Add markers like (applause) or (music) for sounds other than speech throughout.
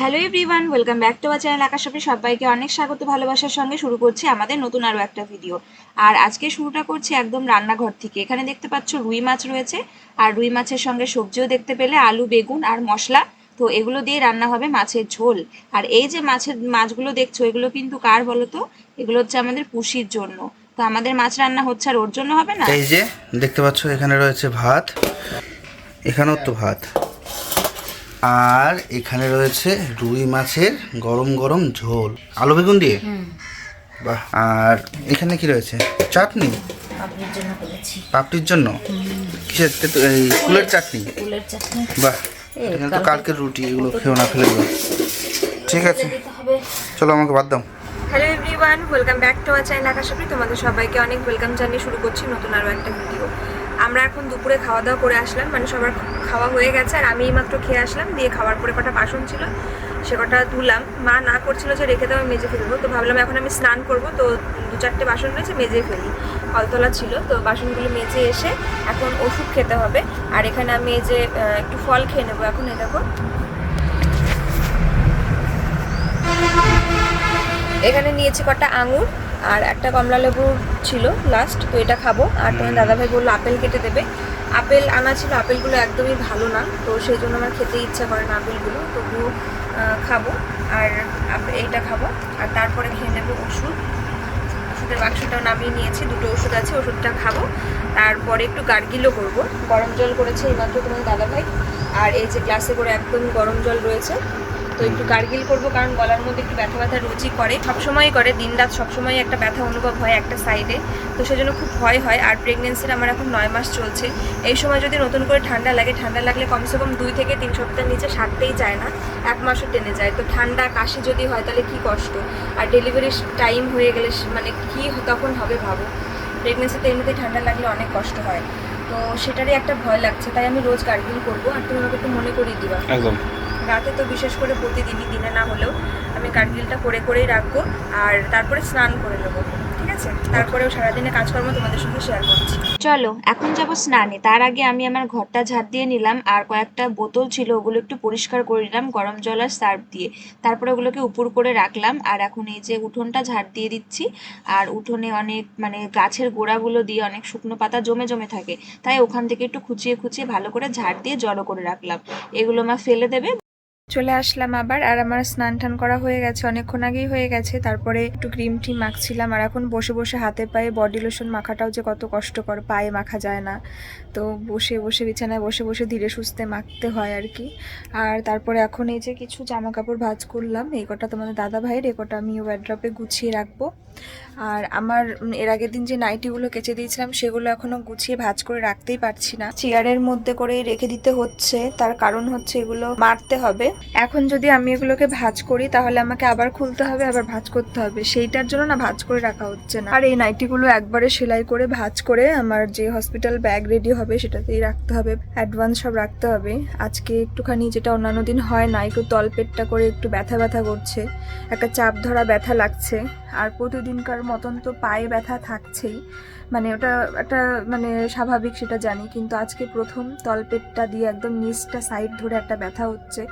Hello everyone welcome back to our channel আকাশপি সবাইকে অনেক স্বাগত, ভালোবাসার সঙ্গে শুরু করছি আমাদের নতুন আরও একটা ভিডিও আর আজকে শুরুটা করছি একদম রান্নাঘর থেকে। এখানে দেখতে পাচ্ছ রুই মাছ রয়েছে, আর রুই মাছের সঙ্গে সবজিও দেখতে পেলে আলু, বেগুন আর মশলা। তো এগুলো দিয়ে রান্না হবে মাছের ঝোল। আর এই যে মাছের মাছগুলো দেখছ, এগুলো কিন্তু কার বলো তো এগুলো হচ্ছে আমাদের পুষির জন্য। তো আমাদের মাছ রান্না হচ্ছে আর ওর জন্য হবে না? এই যে দেখতে পাচ্ছ, এখানে রয়েছে ভাত। এখানেও তো ভাত। আর এখানে রয়েছে রুই মাছের গরম গরম ঝোল। আলু বেগুন দিয়ে? বাহ আর এখানে কি রয়েছে? চাটনি? পাপড়ির জন্য কিসের এই কুলের চাটনি? ফুলের চাটনি। বাহ এখানে তো কালকের রুটি এগুলো খেও না ফেলে ঠিক আছে চলো আমাকে বাদ দাও। Hello everyone welcome back to our channel আকাশপি তোমাদের সবাইকে অনেক ওয়েলকাম জানিয়ে শুরু করছি নতুন আরও একটা ভিডিও। আমরা এখন দুপুরে খাওয়া দাওয়া করে আসলাম মানে সবার খাওয়া হয়ে গেছে, আর আমি মাত্র খেয়ে আসলাম, দিয়ে খাওয়ার পরে কটা বাসন ছিল, সে কটা ধুলাম মা না করছিল যে রেখে দেওয়া মেজে ফেলব তো ভাবলাম এখন আমি স্নান করব, তো দু চারটে বাসন রয়েছে, মেজে ফেলি। কলতলা ছিল, তো বাসনগুলো মেজে এসে এখন ওষুধ খেতে হবে। আর এখানে আমি এই যে একটু ফল খেয়ে নেব এখন, এই দেখো। এখানে নিয়েছি কটা আঙুর আর একটা কমলা লেবু ছিল লাস্ট তো এটা খাব। আর তোমার দাদাভাই বলল আপেল কেটে দেবে। আপেল আনা ছিল আপেলগুলো একদমই ভালো না তো সেই জন্য আমার খেতে ইচ্ছা করে না আপেলগুলো তবুও খাব। আর এইটা খাব। আর তারপরে খেয়ে নেব ওষুধ। ওষুধের বাক্সটাও নামিয়ে নিয়েছি দুটো ওষুধ আছে ওষুধটা খাব। তারপরে একটু গার্গিলও করব। গরম জল করেছে এইমাত্র তোমার দাদাভাই। আর এই যে গ্লাসে করে একদম গরম জল রয়েছে তো একটু গার্গিল করব, কারণ গলার মধ্যে একটু ব্যথা ব্যথা রুচি করে। সবসময়ই করে দিন রাত সবসময় একটা ব্যথা অনুভব হয় একটা সাইডে তো সেজন্য খুব ভয় হয়, আর প্রেগনেন্সির আমার এখন নয় মাস চলছে। এই সময় যদি নতুন করে ঠান্ডা লাগে, ঠান্ডা লাগলে কমসে কম দুই থেকে তিন সপ্তাহের নিচে সারতেই যায় না, এক মাসও টেনে যায়। তো ঠান্ডা, কাশি যদি হয়, তাহলে কি কষ্ট? আর ডেলিভারির টাইম হয়ে গেলে মানে কি তখন হবে ভাবো। প্রেগনেন্সিতে এমনিতেই ঠান্ডা লাগলে অনেক কষ্ট হয়। তো সেটারই একটা ভয় লাগছে, তাই আমি রোজ গার্গিল করব। আর তুমি আমাকে একটু মনে করিয়ে দিবা। একদম। রাতে তো বিশেষ করে প্রতিদিনই দিনে না হলেও আমি কার্গিলটা করে করেই রাখব আর তারপরে স্নান করে নেব ঠিক আছে? তারপরেও সারাদিনে কাজকর্ম তোমাদের সঙ্গে শেয়ার করছি। চলো এখন যাব স্নানে। তার আগে আমি আমার ঘরটা ঝাড় দিয়ে নিলাম আর কয়েকটা বোতল ছিল ওগুলো একটু পরিষ্কার করে নিলাম গরম জল আর সার্ফ দিয়ে। তারপরে ওগুলোকে উপর করে রাখলাম আর এখন এই যে উঠোনটা ঝাড় দিয়ে দিচ্ছি আর উঠোনে অনেক মানে গাছের গোড়াগুলো দিয়ে অনেক শুকনো পাতা জমে জমে থাকে। তাই ওখান থেকে একটু খুঁচিয়ে খুঁচিয়ে ভালো করে ঝাড় দিয়ে জড়ো করে রাখলাম। এগুলো মা ফেলে দেবে। চলে আসলাম আবার, আর আমার স্নান টান করা হয়ে গেছে, অনেকক্ষণ আগেই হয়ে গেছে। তারপরে একটু ক্রিম টিম মাখছিলাম, আর এখন বসে বসে হাতে পায়ে বডি লোশন মাখাটাও যে কত কষ্টকর, পায়ে মাখা যায় না। তো বসে বসে বিছানায় বসে বসে ধীরে সুস্থে মাখতে হয় আর কি। আর তারপরে এখন এই যে কিছু জামা কাপড় ভাঁজ করলাম, এই কটা তোমাদের দাদা ভাইয়ের এই কটা আমি ওয়ার্ড্রপে গুছিয়ে রাখব। আর আমার এর আগের দিন যে নাইটিগুলো কেচে দিয়েছিলাম, সেগুলো এখনও গুছিয়ে ভাঁজ করে রাখতেই পারছি না। চেয়ারের মধ্যে করে রেখে দিতে হচ্ছে, তার কারণ হচ্ছে এগুলো মারতে হবে। এখন যদি আমি এগুলোকে ভাজ করি, তাহলে আমাকে আবার খুলতে হবে, আবার ভাজ করতে হবে। সেইটার জন্য না ভাজ করে রাখা হচ্ছে না। আর এই নাইটিগুলো একবারে সেলাই করে, ভাজ করে আমার যে হসপিটাল ব্যাগ রেডি হবে, সেটাতেই রাখতে হবে। অ্যাডভান্স সব রাখতে হবে। আজকে একটুখানি যেটা অন্যান্য দিন হয় না, একটু তলপেটটা করে একটু ব্যথা ব্যথা করছে। একটা চাপ ধরা ব্যথা লাগছে। আর প্রতিদিনকার মতন তো পায়ে ব্যথা থাকছেই। মানে ওটা একটা মানে স্বাভাবিক সেটা জানি, কিন্তু আজকে প্রথম তলপেটটা দিয়ে একদম নিচটা সাইড ধরে একটা ব্যথা হচ্ছে।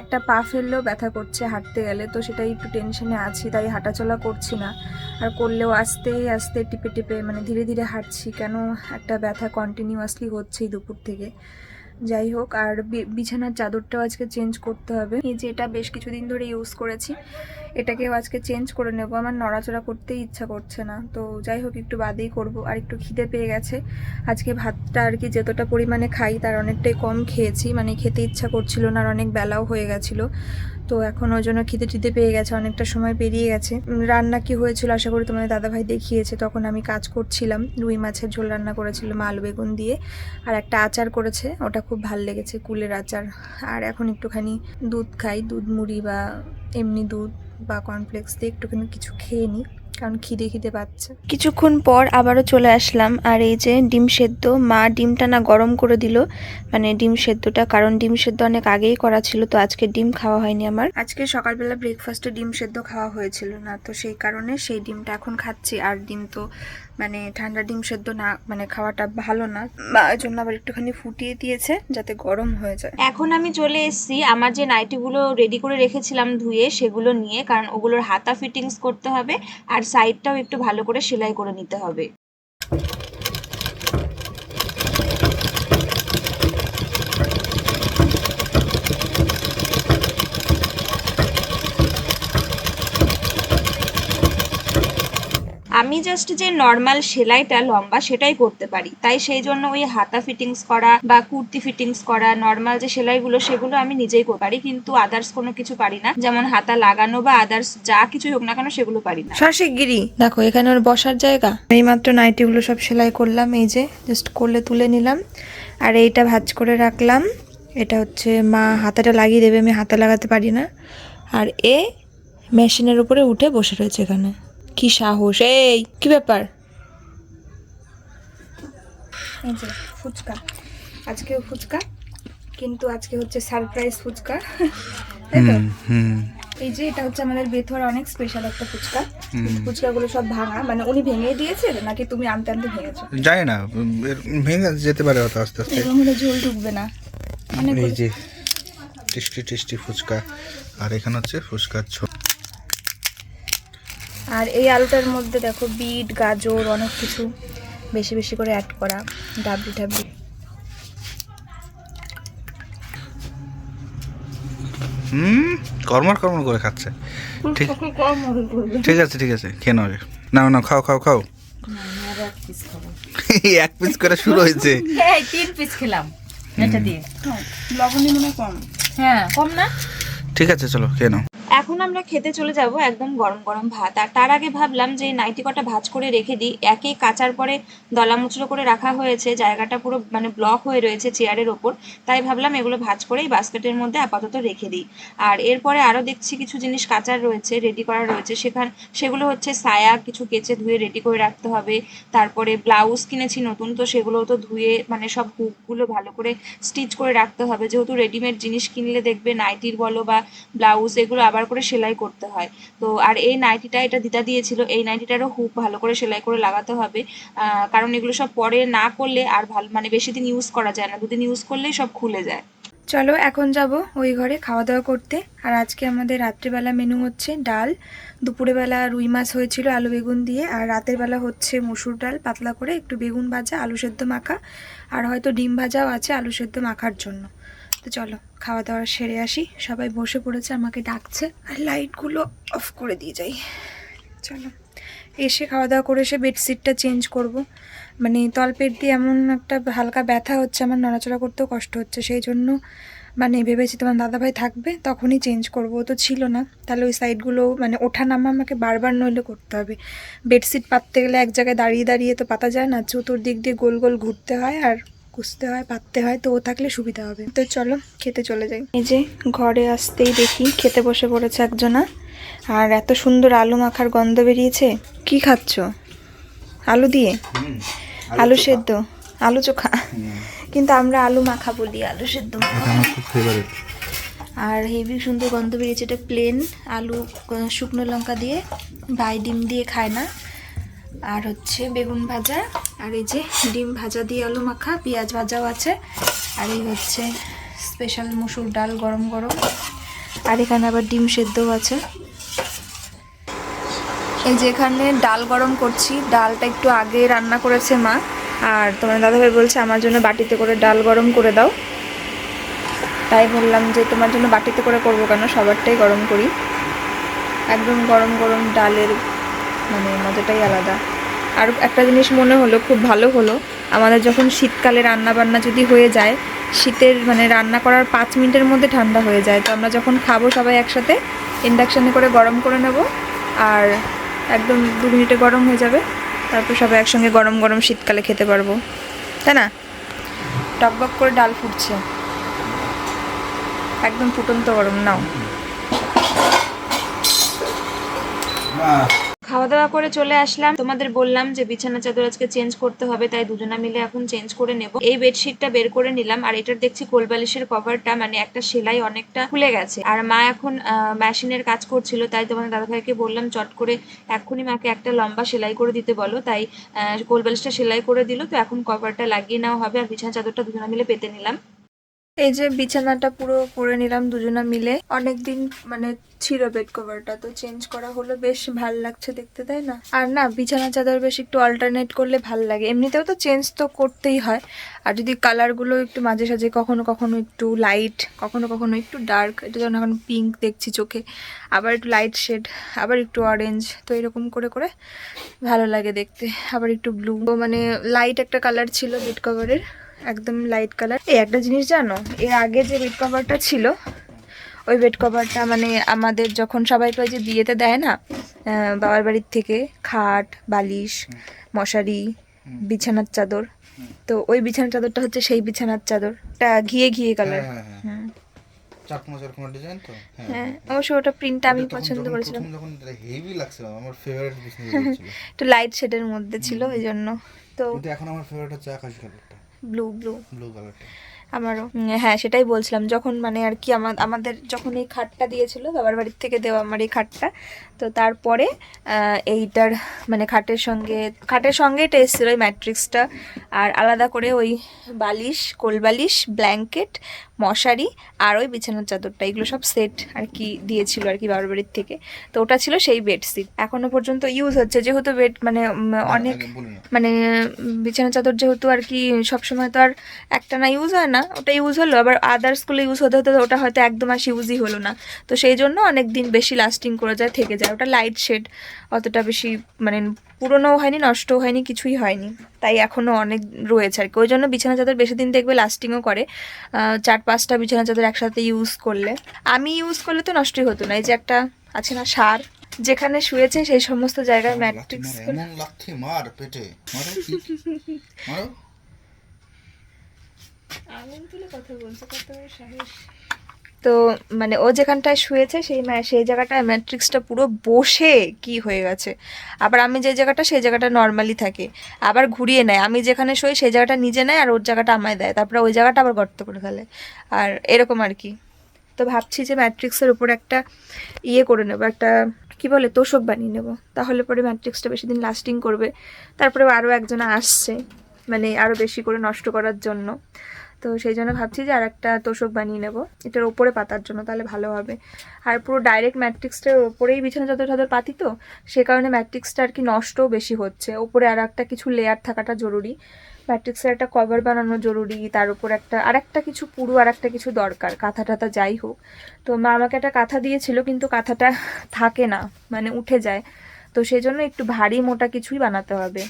একটা পা ফেললেও ব্যথা করছে হাঁটতে গেলে, তো সেটাই একটু টেনশনে আছি, তাই হাঁটাচলা করছি না। আর করলেও আস্তে আস্তে টিপে টিপে মানে ধীরে ধীরে হাঁটছি, কেন একটা ব্যথা কন্টিনিউয়াসলি হচ্ছেই দুপুর থেকে। যাই হোক, আর বিছানার চাদরটাও আজকে চেঞ্জ করতে হবে। এই যে এটা বেশ কিছুদিন ধরে ইউজ করেছি। এটাকেও আজকে চেঞ্জ করে নেব। আমার নড়াচড়া করতেই ইচ্ছা করছে না। তো যাই হোক, একটু বাদেই করব। আর একটু খিদে পেয়ে গেছে। আজকে ভাতটা আর কি যতটা পরিমাণে খাই, তার অনেকটাই কম খেয়েছি। মানে খেতে ইচ্ছা করছিল না, আর অনেক বেলাও হয়ে গেছিল। তো এখন ওই জন্য খিদে টিদে পেয়ে গেছে, অনেকটা সময় পেরিয়ে গেছে। রান্না কি হয়েছিল আশা করি তোমাদের দাদাভাই দেখিয়েছে। তখন আমি কাজ করছিলাম, রুই মাছের ঝোল রান্না করেছিল আলু বেগুন দিয়ে। আর একটা আচার করেছে, ওটা খুব ভালো লেগেছে, কুলের আচার। আর এখন একটুখানি দুধ খাই, দুধ মুড়ি বা এমনি দুধ। বা কর্নফ্লেক্স দিয়ে একটুখানি কিছু খেয়ে নিই। কারণ খিদে খিদে পাচ্ছে। কিছুক্ষণ পর আবারও চলে আসলাম আর এই যে ডিম সেদ্ধ মা ডিমটা না গরম করে দিল মানে ডিম সেদ্ধটা কারণ ডিম সেদ্ধ অনেক আগেই করা ছিল তো আজকে ডিম খাওয়া হয়নি আমার। আজকে সকালবেলা ব্রেকফাস্টে ডিম সেদ্ধ খাওয়া হয়েছিল না তো সেই কারণে সেই ডিমটা এখন খাচ্ছি আর ডিম তো মানে ঠান্ডা ডিম সেদ্ধ না মানে খাওয়াটা ভালো না। জন্য আবার একটুখানি ফুটিয়ে দিয়েছে যাতে গরম হয়ে যায়। এখন আমি চলে এসেছি আমার যে নাইটিগুলো রেডি করে রেখেছিলাম ধুয়ে সেগুলো নিয়ে কারণ ওগুলোর হাতা ফিটিংস করতে হবে আর সাইডটাও একটু ভালো করে সেলাই করে নিতে হবে। আমি জাস্ট যে নর্মাল সেলাইটা লম্বা সেটাই করতে পারি, তাই সেই জন্য ওই হাতা ফিটিংস করা বা কুর্তি ফিটিংস করা নর্মাল যে সেলাইগুলো সেগুলো আমি নিজেই করতে পারি, কিন্তু আদার্স কোনো কিছু পারি না। যেমন হাতা লাগানো বা আদার্স যা কিছু হোক না কেন সেগুলো পারি না। শাসিগিরি দেখো এখানে ওর বসার জায়গা। এই মাত্র নাইটিগুলো সব সেলাই করলাম, এই যে জাস্ট করলে তুলে নিলাম। আর এইটা ভাজ করে রাখলাম। এটা হচ্ছে মা হাতাটা লাগিয়ে দেবে, আমি হাতা লাগাতে পারি না। আর এ মেশিনের উপরে উঠে বসে রয়েছে এখানে। কি সাহস? এই কি ব্যাপার? এই যে ফুচকা। আজকেও ফুচকা কিন্তু আজকে হচ্ছে সারপ্রাইজ ফুচকা। এই যে এটা হচ্ছে আমাদের বেথুয়ার অনেক স্পেশাল একটা ফুচকা। ফুচকাগুলো সব ভাঙা। মানে উনি ভেঙে দিয়েছে নাকি তুমি আনতে আনতে ভেঙেছো? জানি না ভেঙে যেতে পারে হয়তো আস্তে আস্তে। এরকম হলে ঝোল ঢুকবে না। এই যে টেস্টি টেস্টি ফুচকা। আর এখানে হচ্ছে ফুচকার ছোট আর এই আলুটার মধ্যে দেখো বিট গাজর অনেক কিছু বেশি বেশি করে অ্যাড করা ডাবলি ডাবলি হুম কর্মর কর্মর করে খাচ্ছে। ঠিক ঠিক আছে ঠিক আছে খেয়ে নাও। নাও নাও খাও খাও খাও। (laughs) এক পিস করে শুরু হয়েছে। তিন পিস খেলাম। এটা দিয়ে। লবণ মনে কম। হ্যাঁ। কম না? ঠিক আছে চলো খেয়ে নাও। এখন আমরা খেতে চলে যাব একদম গরম গরম ভাত। আর তার আগে ভাবলাম যে নাইটি কটা ভাজ করে রেখে দিই। একে কাচার পরে দলা মুচড়ো করে রাখা হয়েছে। জায়গাটা পুরো মানে ব্লক হয়ে রয়েছে চেয়ারের ওপর। তাই ভাবলাম এগুলো ভাজ করেই বাস্কেটের মধ্যে আপাতত রেখে দিই। আর এরপরে আরও দেখছি কিছু জিনিস কাচার রয়েছে রেডি করা রয়েছে। সেখানে সেগুলো হচ্ছে সায়া কিছু কেচে ধুয়ে রেডি করে রাখতে হবে। তারপরে ব্লাউজ কিনেছি নতুন, তো সেগুলোও তো ধুয়ে মানে সব হুকগুলো ভালো করে স্টিচ করে রাখতে হবে। যেহেতু রেডিমেড জিনিস কিনলে দেখবে নাইটির বলো বা ব্লাউজ এগুলো আবার করে সেলাই করতে হয়। তো আর এই নাইটিটা এটা দিদা দিয়েছিল, এই নাইটিটারও হুক ভালো করে সেলাই করে লাগাতে হবে। কারণ এগুলো সব পরে না করলে আর ভালো মানে বেশি দিন ইউজ করা যায় না। দুদিন ইউজ করলেই সব খুলে যায়। চলো, এখন যাব ওই ঘরে খাওয়া দাওয়া করতে। আর আজকে আমাদের রাত্রিবেলা মেনু হচ্ছে ডাল। দুপুরে বেলা রুই মাছ হয়েছিল আলু বেগুন দিয়ে, আর রাতের বেলা হচ্ছে মসুর ডাল পাতলা করে একটু বেগুন ভাজা, আলু সেদ্ধ মাখা। আর হয়তো ডিম ভাজাও আছে আলু সেদ্ধ মাখার জন্য। তো চলো। খাওয়া দাওয়া সেরে আসি। সবাই বসে পড়েছে, আমাকে ডাকছে। আর লাইটগুলো অফ করে দিয়ে যাই। চলো। এসে খাওয়া দাওয়া করে এসে বেডশিটটা চেঞ্জ করব। মানে তলপেট দিয়ে এমন একটা হালকা ব্যথা হচ্ছে, আমার নড়াচড়া করতেও কষ্ট হচ্ছে। সেই জন্য মানে ভেবেছি তোমার দাদাভাই থাকবে, তখনই চেঞ্জ করব। তো ছিল না। তাহলে ওই সাইডগুলো মানে ওঠা নামা আমাকে বারবার নইলে করতে হবে। বেডশিট পাততে গেলে এক জায়গায় দাঁড়িয়ে দাঁড়িয়ে তো পাতা যায় না, চতুর্দিক দিয়ে গোল গোল ঘুরতে হয় আর কুচতে হয় পাততে হয় তো ও থাকলে সুবিধা হবে। তো চলো খেতে চলে যাই। এই যে ঘরে আসতেই দেখি খেতে বসে পড়েছে একজনা। আর এত সুন্দর আলু মাখার গন্ধ বেরিয়েছে। কি খাচ্ছ? আলু দিয়ে? আলু সেদ্ধ। আলু চোখা। কিন্তু আমরা আলু মাখা বলি আলু সেদ্ধ আর হেভি সুন্দর গন্ধ বেরিয়েছে এটা প্লেন আলু শুকনো লঙ্কা দিয়ে ভাই ডিম দিয়ে খায় না। আর হচ্ছে বেগুন ভাজা আর এই যে ডিম ভাজা দিয়ে আলু মাখা, পেঁয়াজ ভাজাও আছে। আর এই হচ্ছে স্পেশাল মুসুর ডাল গরম গরম। আর এখানে আবার ডিম সেদ্ধও আছে। এই যে এখানে ডাল গরম করছি, ডালটা একটু আগে রান্না করেছে মা। আর তোমার দাদাভাই বলছে, আমার জন্য বাটিতে করে ডাল গরম করে দাও। তাই বললাম যে, তোমার জন্য বাটিতে করে করব কেন? সবারটাই গরম করি। একদম গরম গরম ডালের মানে মজাটাই আলাদা। আর একটা জিনিস মনে হলো, খুব ভালো হলো, আমাদের যখন শীতকালে রান্না বান্না যদি হয়ে যায়, শীতের মানে রান্না করার পাঁচ মিনিটের মধ্যে ঠান্ডা হয়ে যায়, তো আমরা যখন খাব সবাই একসাথে ইন্ডাকশানে করে গরম করে নেব, আর একদম দু মিনিটে গরম হয়ে যাবে, তারপর সবাই একসঙ্গে গরম গরম শীতকালে খেতে পারব, তাই না? টকবক করে ডাল ফুটছে। একদম ফুটন্ত গরম, নাও। খাওয়া দাওয়া করে চলে আসলাম। তোমাদের বললাম যে বিছানা চাদর আজকে চেঞ্জ করতে হবে, তাই দুজনা মিলে এখন চেঞ্জ করে নেব। এই বেডশিটটা বের করে নিলাম, আর এটার দেখছি কোলবালিশের কভারটা মানে একটা সেলাই অনেকটা খুলে গেছে। আর মা এখন মেশিনের কাজ করছিল, তাই তোমাদের দাদাভাইকে বললাম, চট করে এক্ষুনি মাকে একটা লম্বা সেলাই করে দিতে বলো। তাই কোলবালিশটা সেলাই করে দিল, তো এখন কভারটা লাগিয়ে নেওয়া হবে, আর বিছানা চাদরটা দুজনা মিলে পেতে নিলাম। এই যে বিছানাটা পুরো করে নিলাম দুজনা মিলে। অনেকদিন মানে ছিল বেড কভারটা তো চেঞ্জ করা হলো, বেশ ভালো লাগছে দেখতে, তাই না? আর না, বিছানা চাদর বেশ একটু অল্টারনেট করলে ভালো লাগে। এমনিতেও তো চেঞ্জ তো করতেই হয়। আর যদি কালারগুলো একটু মাঝে সাঝে কখনো কখনো একটু লাইট কখনো কখনো একটু ডার্ক এটা যেমন এখন পিঙ্ক দেখছি চোখে, আবার একটু লাইট শেড আবার একটু অরেঞ্জ তো এরকম করে করে ভালো লাগে দেখতে। আবার একটু ব্লু মানে লাইট একটা কালার ছিল বেড কভারের একদম লাইট কালার এই একটা জিনিস জানো এর আগে যে বেড কভারটা ছিল ওই বেড কভারটা মানে আমাদের যখন সবাই পাই যে বিয়েতে দেয় না বাবার বাড়ির থেকে খাট বালিশ মশারি বিছানার চাদর। তো ওই বিছানার চাদরটা হচ্ছে সেই বিছানার চাদরটা ঘিয়ে ঘিয়ে কালার হ্যাঁ হ্যাঁ হুম। চাকমা চাকমা ডিজাইন তো? হ্যাঁ। অবশ্য ওটা প্রিন্টটা আমি পছন্দ করেছিলাম। যখন হেভি লাগছিল আমার ফেভারিট বিজনেস ছিল একটু লাইট শেডের মধ্যে ছিল ওই জন্য। তো এখন আমার ফেভারিট হচ্ছে আকাশ কালারটা ব্লু ব্লু ব্লু কালারটা আমারও। হ্যাঁ সেটাই বলছিলাম। যখন মানে আর কি আমা- আমাদের যখন এই খাটটা দিয়েছিল বাবার বাড়ির থেকে দেওয়া আমার এই খাটটা তো তারপরে এইটার মানে খাটের সঙ্গে খাটের সঙ্গে এটা এসেছিল ওই ম্যাট্রিক্সটা। আর আলাদা করে ওই বালিশ কোলবালিশ ব্ল্যাঙ্কেট মশারি আর ওই বিছানার চাদরটা এগুলো সব সেট আর কি দিয়েছিল আর কি বাবার বাড়ির থেকে। তো ওটা ছিল সেই বেডশিট এখনও পর্যন্ত ইউজ হচ্ছে যেহেতু বেড মানে অনেক বলি না। মানে উম, বিছানা চাদর যেহেতু আর কি সবসময় তো আর একটা না ইউজ হয় না ওটা ইউজ হলো। আবার আদার্সগুলো ইউজ হতে হতে ওটা হয়তো একদম আর ইউজই হলো না। তো সেই জন্য অনেক দিন বেশি লাস্টিং করে যায় থেকে যায়। ওটা লাইট শেড অতটা বেশি মানে পুরনোও হয়নি নষ্টও হয়নি কিছুই হয়নি। তাই এখনও অনেক রয়েছে আর কি। ওই জন্য বিছানা চাদর বেশি দিন দেখবে লাস্টিংও করে। চার পাঁচটা বিছানা চাদর একসাথে ইউজ করলে। আমি ইউজ করলে তো নষ্টই হতো না। এই যে একটা আছে না সার যেখানে শুয়েছে সেই সমস্ত জায়গায় ম্যাট্রিক্স মার, পেটে। আঙুল তুলে কথা বলছে কত সাহস। তো মানে ও যেখানটায় শুয়েছে সেই সেই জায়গাটায় ম্যাট্রিক্সটা পুরো বসে কি হয়ে গেছে। আবার আমি যে জায়গাটা, সেই জায়গাটা নর্মালি থাকে। আবার ঘুরিয়ে নেয়। আমি যেখানে শুই, সেই জায়গাটা নিজে নেয় আর ওর জায়গাটা আমায় দেয়। তারপরে ওই জায়গাটা আবার গর্ত করে ফেলে। আর এরকম আর কি। তো ভাবছি যে ম্যাট্রিক্সের উপর একটা ইয়ে করে নেব, একটা কি বলে, তোষক বানিয়ে নেব। তাহলে পরে ম্যাট্রিক্সটা বেশি দিন লাস্টিং করবে। তারপরে আরও একজন আসছে মানে আরও বেশি করে নষ্ট করার জন্য। তো সেই জন্য ভাবছি যে আর একটা তোষক বানিয়ে নেব। এটার ওপরে পাতার জন্য তাহলে ভালো হবে। আর পুরো ডাইরেক্ট ম্যাট্রিক্সটার ওপরেই বিছানা চাদর টাদর পাতি তো, সে কারণে ম্যাট্রিক্সটা আর কি নষ্টও বেশি হচ্ছে। ওপরে আর একটা কিছু লেয়ার থাকাটা জরুরি। ম্যাট্রিক্সের একটা কভার বানানো জরুরি, তার উপর একটা আর একটা কিছু পুরো আর একটা কিছু দরকার, কাঁথা টাথা যাই হোক। তো মা আমাকে একটা কাঁথা দিয়েছিল, কিন্তু কাঁথাটা থাকে না মানে উঠে যায়। তো সেই জন্য একটু ভারী মোটা কিছুই বানাতে হবে।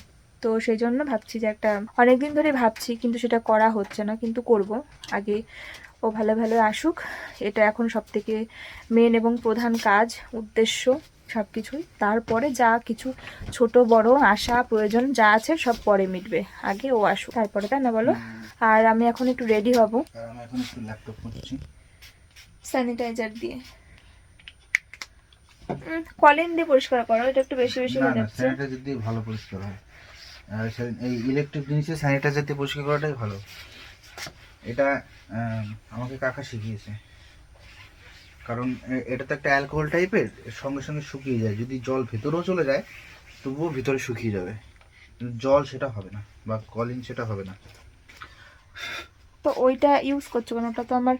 তো সেই জন্য ভাবছি যে একটা অনেকদিন ধরে ভাবছি কিন্তু সেটা করা হচ্ছে না কিন্তু করব। আগে ও ভালো ভালো আসুক এটা এখন সব থেকে মেন এবং প্রধান কাজ উদ্দেশ্য সব কিছুই তারপরে যা কিছু ছোট বড় আশা প্রয়োজন যা আছে সব পরে মিটবে। আগে ও আসুক তারপরে তাই না বলো? আর আমি এখন একটু রেডি হব। স্যানিটাইজার দিয়ে। কলিন দিয়ে পরিষ্কার করো এটা একটু বেশি বেশি হয়ে যাচ্ছে। ভালো পরিষ্কার হয়। আর এই ইলেকট্রিক জিনিসে স্যানিটাইজার দিয়ে পরিষ্কার করাটাই ভালো। এটা আমাকে কাকা শিখিয়েছে। কারণ এটা তো একটা অ্যালকোহল টাইপের সঙ্গে সঙ্গে শুকিয়ে যায়। যদি জল ভেতরেও চলে যায়, তবুও ভিতরে শুকিয়ে যাবে। জল সেটা হবে না, বা কলিন সেটা হবে না। তো ওইটা ইউজ করছ কেন? ওটা তো আমার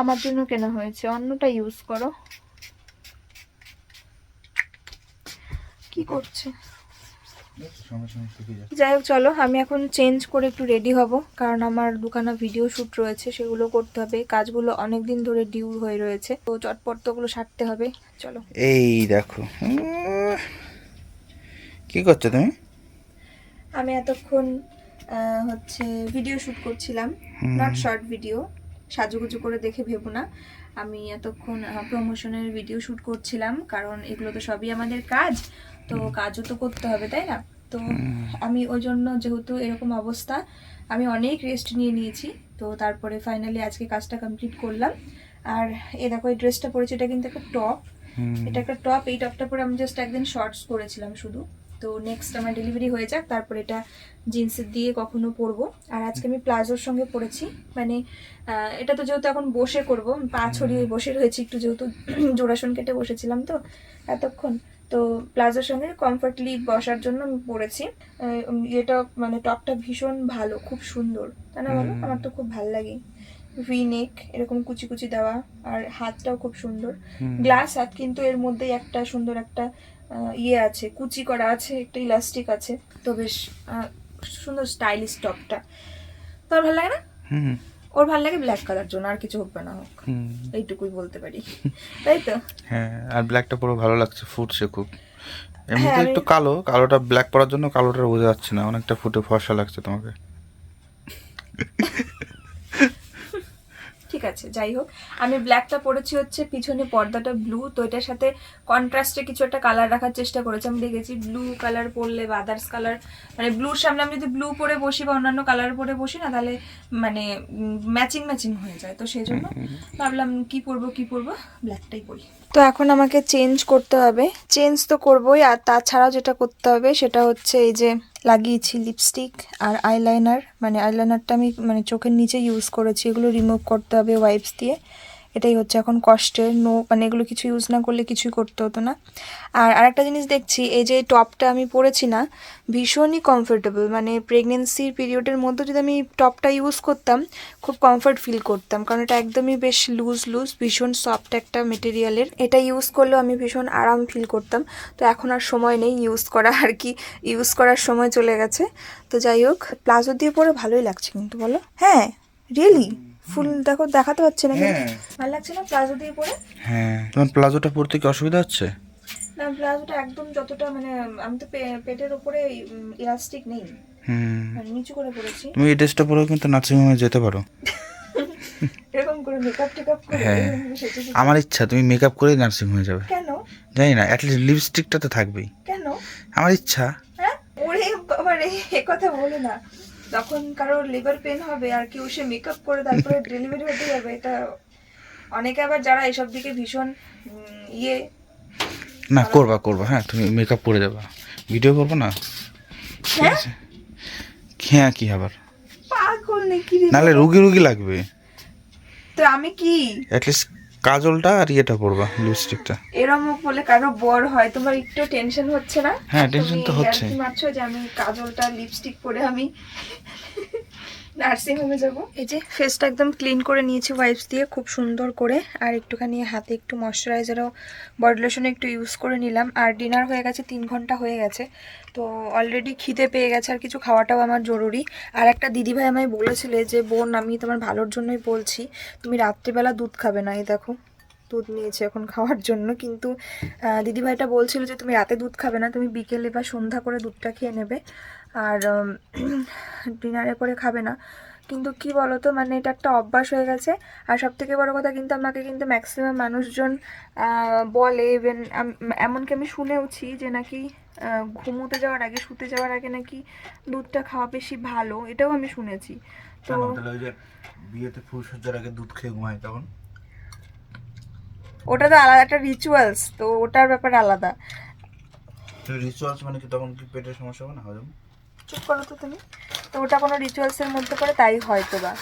আমার জন্য কেনা হয়েছে। অন্যটা ইউজ করো। কি করছে দেখছ? সঙ্গে সঙ্গে শুকিয়ে যায় যাই হোক চলো আমি এখন চেঞ্জ করে একটু রেডি হব কারণ আমার দুখানা ভিডিও শ্যুট রয়েছে সেগুলো করতে হবে। কাজগুলো অনেক দিন ধরে ডিউ হয়ে রয়েছে তো চটপট তো ওগুলো সারতে হবে। চলো। এই দেখো কি করছ তুমি? আমি এতক্ষণ হচ্ছে ভিডিও শ্যুট করছিলাম নট শর্ট ভিডিও সাজুগুজু করে দেখে ভেবো না। আমি এতক্ষণ প্রমোশনের ভিডিও শ্যুট করছিলাম কারণ এগুলো তো সবই আমাদের কাজ। তো কাজও তো করতে হবে তাই না? তো আমি ওই জন্য যেহেতু এরকম অবস্থা আমি অনেক রেস্ট নিয়ে নিয়েছি। তো তারপরে ফাইনালি আজকে কাজটা কমপ্লিট করলাম। আর এ দেখো এই ড্রেসটা পরেছি এটা কিন্তু একটা টপ এটা একটা টপ এই টপটা পরে আমি জাস্ট একদিন শর্টস করেছিলাম শুধু। তো নেক্সট আমার ডেলিভারি হয়ে যাক তারপর এটা জিন্সের দিয়ে কখনো পরবো। আর আজকে আমি প্লাজোর সঙ্গে পরেছি মানে এটা তো যেহেতু এখন বসে করব পা ছড়িয়ে বসে রয়েছি একটু যেহেতু (clears throat) জোড়াসন কেটে বসেছিলাম তো এতক্ষণ। তো প্লাজোর সঙ্গে কমফর্টলি বসার জন্য আমি পরেছি এটা মানে টপটা ভীষণ ভালো খুব সুন্দর। তাই না বলো আমার তো খুব ভালো লাগে। ভি নেক এরকম কুচি কুচি দেওয়া আর হাতটাও খুব সুন্দর। গ্লাস হাত কিন্তু এর মধ্যেই একটা সুন্দর একটা ইয়ে আছে কুচি করা আছে একটা ইলাস্টিক আছে। তো বেশ সুন্দর স্টাইলিশ টপটা তোর ভালো লাগে না? হুম। ওর ভালো লাগে ব্ল্যাক কালার জন্য আর কিছু হোক না হোক। হুম। এইটুকুই বলতে পারি। তাই তো? হ্যাঁ আর ব্ল্যাকটা পুরো ভালো লাগছে ফুটছে খুব। হ্যাঁ, এমনিতে একটু কালো কালোটা ব্ল্যাক পরার জন্য কালোটা বোঝা যাচ্ছে না অনেকটা ফুটে ফর্সা লাগছে তোমাকে। ঠিক আছে যাই হোক। আমি ব্ল্যাকটা পরেছি হচ্ছে পিছনে পর্দাটা ব্লু তো এটার সাথে কন্ট্রাস্টে কিছু একটা কালার রাখার চেষ্টা করেছি। আমি দেখেছি ব্লু কালার পরলে বা আদার্স কালার মানে ব্লুর সামনে আমি যদি ব্লু পরে বসি বা অন্যান্য কালার পরে বসি না তাহলে মানে ম্যাচিং ম্যাচিং হয়ে যায়। তো সেই জন্য ভাবলাম কি পরবো কি পরবো? ব্ল্যাকটাই পরি। তো এখন আমাকে চেঞ্জ করতে হবে। চেঞ্জ তো করবোই আর তাছাড়াও যেটা করতে হবে সেটা হচ্ছে এই যে লাগিয়েছি লিপস্টিক আর আইলাইনার মানে আইলাইনারটা আমি মানে চোখের নিচে ইউজ করেছি। এগুলো রিমুভ করতে হবে ওয়াইপস দিয়ে। এটাই হচ্ছে এখন কষ্টের নো মানে এগুলো কিছু ইউজ না করলে কিছুই করতে হতো না। আর আরেকটা জিনিস দেখছি, এই যে টপটা আমি পরেছি না, ভীষণই কমফোর্টেবল মানে প্রেগনেন্সির পিরিয়ডের মধ্যে যদি আমি টপটা ইউজ করতাম, খুব কমফর্ট ফিল করতাম, কারণ এটা একদমই বেশ লুজ লুজ ভীষণ সফট একটা মেটেরিয়ালের এটা ইউজ করলেও আমি ভীষণ আরাম ফিল করতাম। তো এখন আর সময় নেই ইউজ করা, আর কি ইউজ করার সময় চলে গেছে। তো যাই হোক প্লাজো দিয়ে পরে ভালোই লাগছে কিন্তু, বলো? হ্যাঁ রিয়েলি ফুল দেখো দেখাতে পারছে না। হ্যাঁ। ভালো লাগছে না প্লাজো দিয়ে পরে? হ্যাঁ। তোমার প্লাজোটা পরতে কি অসুবিধা হচ্ছে? না প্লাজোটা একদম যতটা মানে আমি তো পেটের উপরে ইলাস্টিক নেই। হুম। নিচু করে পড়েছি তুমি এই ড্রেসটা পরেও কিন্তু নার্সিংহোমে যেতে পারো। এরকম করে মেকআপ টেকআপ করে হ্যাঁ। করে আমার ইচ্ছা তুমি মেকআপ করেই নার্সিংহোমে যাবে। কেন? জানি না অ্যাটলিস্ট লিপস্টিকটা তো থাকবেই। কেন? আমার ইচ্ছা। হ্যাঁ? ওরে বাবা রে কথা বলো না। যখন কারোর লেবার পেন হবে আর কেউ সে মেকআপ করে তারপরে (laughs) ডেলিভারি হতে যাবে এটা অনেকে আবার যারা এসব দিকে ভীষণ ইয়ে না করবা করবা হ্যাঁ তুমি মেকআপ করে যাবা। ভিডিও করব না? হ্যাঁ? হ্যাঁ কি আবার? পাগল নাকি রে নাহলে রুগী রুগী লাগবে। তো আমি কি? অ্যাটলিস্ট কাজলটা আর ইয়েটা পরবা লিপস্টিকটা এরকম বলে কারও বর হয় তোমার একটু টেনশন হচ্ছে না হ্যাঁ, টেনশন তো হচ্ছে। মারছো যে আমি কাজলটা লিপস্টিক পরে আমি নার্সিং হোমে যাব। এই যে ফেসটা একদম ক্লিন করে নিয়েছি ওয়াইপস দিয়ে, খুব সুন্দর করে। আর একটুখানি হাতে একটু ময়শ্চারাইজারও বডি লোশন একটু ইউজ করে নিলাম। আর ডিনার হয়ে গেছে, তিন ঘণ্টা হয়ে গেছে। তো অলরেডি খিদে পেয়ে গেছে, আর কিছু খাওয়াটাও আমার জরুরি। আর একটা দিদিভাই আমায় বলেছিলে যে, বোন, আমি তোমার ভালোর জন্যই বলছি, তুমি রাত্রিবেলা দুধ খাবে না, এই দেখো। দুধ নিয়েছে এখন খাওয়ার জন্য। কিন্তু দিদিভাইটা বলছিল যে তুমি রাতে দুধ খাবে না, তুমি বিকেলে বা সন্ধ্যা করে দুধটা খেয়ে নেবে। আর (clears throat) ডিনারে করে খাবে না। কিন্তু কি বলতো মানে এটা একটা অভ্যাস হয়ে গেছে। আর সব থেকে বড় কথা কিন্তু আমাকে কিন্তু ম্যাক্সিমাম মানুষজন বলে ইভেন এমনকি আমি শুনেওছি যে নাকি ঘুমোতে যাওয়ার আগে, শুতে যাওয়ার আগে নাকি দুধটা খাওয়া বেশি ভালো। এটাও আমি শুনেছি। তো বিয়েতে ফুলসজ্জার আগে দুধ খেয়ে ঘুমায় তখন? ওটা তো আলাদা একটা রিচুয়ালস তো ওটার ব্যাপারে আলাদা। রিচুয়ালস মানে কি তখন কি পেটের সমস্যা হবে না? হজম? চুপ করো তো তুমি। তো ওটা কোনো রিচুয়ালসের মধ্যে পড়ে তাই হয়তো বা।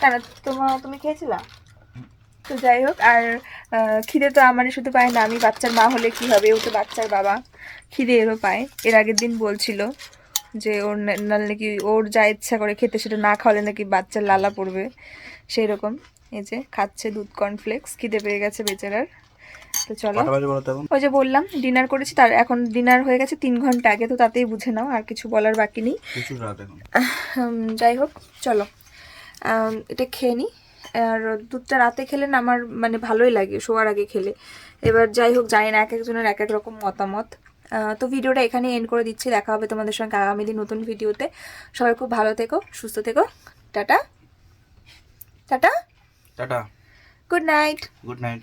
কেন তোমার তুমি খেয়েছিলা? তো যাই হোক আর খিদে তো আমারই শুধু পায় না আমি বাচ্চার মা হলে কি হবে? ও তো বাচ্চার বাবা। খিদে এরও পায়। এর আগের দিন বলছিল। যে ওর নাকি ওর যা ইচ্ছা করে খেতে সেটা না খাওয়ালে নাকি বাচ্চার লালা পড়বে। সেই রকম এই যে খাচ্ছে দুধ কর্নফ্লেক্স খিদে পেয়ে গেছে বেচারার। তো চলো। ওই যে বললাম ডিনার করেছি তার এখন ডিনার হয়ে গেছে তিন ঘণ্টা আগে তো তাতেই বুঝে নাও আর কিছু বলার বাকি নেই। যাই হোক চলো। এটা খেয়ে নিই আর দুধটা রাতে খেলে না আমার মানে ভালোই লাগে শোয়ার আগে খেলে। এবার যাই হোক জানি না এক একজনের এক এক রকম মতামত। তো ভিডিওটা এখানে এন্ড করে দিচ্ছি। দেখা হবে তোমাদের সঙ্গে আগামী দিন নতুন ভিডিওতে। সবাই খুব ভালো থেকো সুস্থ থেকো। Tata. Tata. Tata. Good night good night